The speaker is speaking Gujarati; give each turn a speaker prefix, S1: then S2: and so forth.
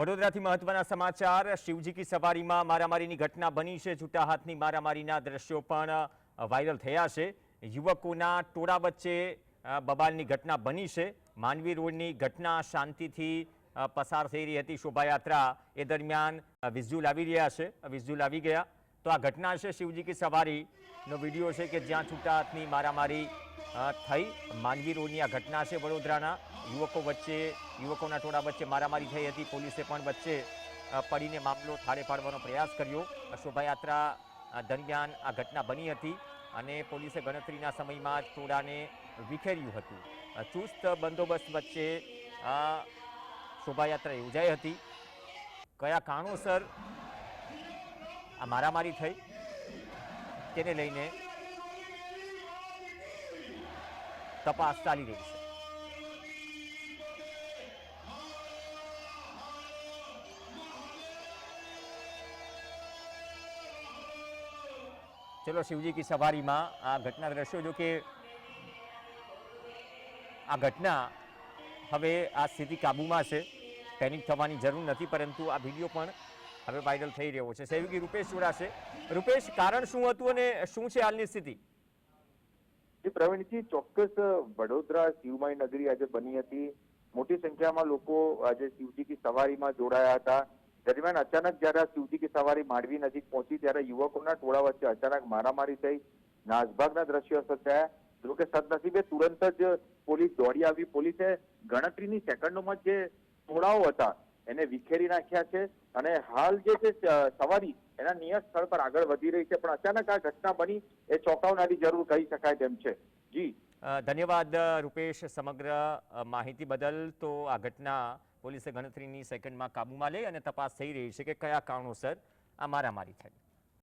S1: વડોદરાથી મહત્વના સમાચાર, શિવજી કી સવારીમાં મારામારીની ઘટના બની છે, છૂટા હાથની મારામારીના દ્રશ્યો પણ વાયરલ થયા છે. યુવકોના ટોળા વચ્ચે બબાલની ઘટના બની છે. માનવી રોડની ઘટના શાંતિથી પસાર થઈ રહી હતી. શોભાયાત્રા એ દરમિયાન વિઝ્યુલ આવી રહ્યા છે. વિઝ્યુલ આવી ગયા. તો આ ઘટના છે શિવજી કી સવારીનો વીડિયો છે કે જ્યાં છૂટા હાથની મારામારી થઈ માનવી રોડની આ ઘટના છે વડોદરાના. યુવકો વચ્ચે, યુવકોના ટોળા વચ્ચે મારામારી થઈ હતી. પોલીસે પણ વચ્ચે પડીને મામલો થાળે પાડવાનો પ્રયાસ કર્યો. શોભાયાત્રા દરમિયાન આ ઘટના બની હતી અને પોલીસે ગણતરીના સમયમાં જ ટોળાને વિખેર્યું હતું. ચુસ્ત બંદોબસ્ત વચ્ચે શોભાયાત્રા યોજાઈ હતી. કયા કારણોસર આ મારામારી થઈ, તેને લઈને તપાસ ચાલી રહી છે. ચલો શિવજી કી સવારીમાં આ ઘટના દ્રશ્યો જો કે આ ઘટના હવે આ સ્થિતિ કાબૂમાં છે. પેનિક થવાની જરૂર નથી, પરંતુ આ વીડિયો પણ હવે વાયરલ થઈ રહ્યો છે. સહયોગી રૂપેશ જોડાશે. રૂપેશ, કારણ શું હતું અને શું છે હાલની સ્થિતિ?
S2: પ્રવીણજી ચોક્કસ વડોદરા શિવમાઈ નગરી આજે બની હતી. મોટી સંખ્યામાં લોકો આજે શિવજી કી સવારીમાં જોડાયા હતા. દરમિયાન અચાનક જ્યારે આ શિવજી કી સવારી માંડવી નજીક પહોંચી, ત્યારે યુવકોના ટોળા વચ્ચે અચાનક મારામારી થઈ. નાસભાગના દ્રશ્યો સર્જાયા જો કે સદનસીબે તુરંત જ પોલીસ દોડી આવી. પોલીસે ગણતરીની સેકન્ડોમાં જે ટોળાઓ હતા એને વિખેરી નાખ્યા છે અને હાલ જે છે સવારી એના નિયત સ્થળ પર આગળ વધી રહી છે. પણ અચાનક આ ઘટના બની એ ચોંકાવનારી જરૂર કહી શકાય તેમ છે. જી.
S1: ધન્યવાદ રૂપેશ, સમગ્ર માહિતી બદલ. તો આ ઘટના પોલીસે ગણતરીની સેકન્ડમાં કાબૂમાં લઈ અને તપાસ થઈ રહી છે કે કયા કારણોસર આ મારામારી થઈ.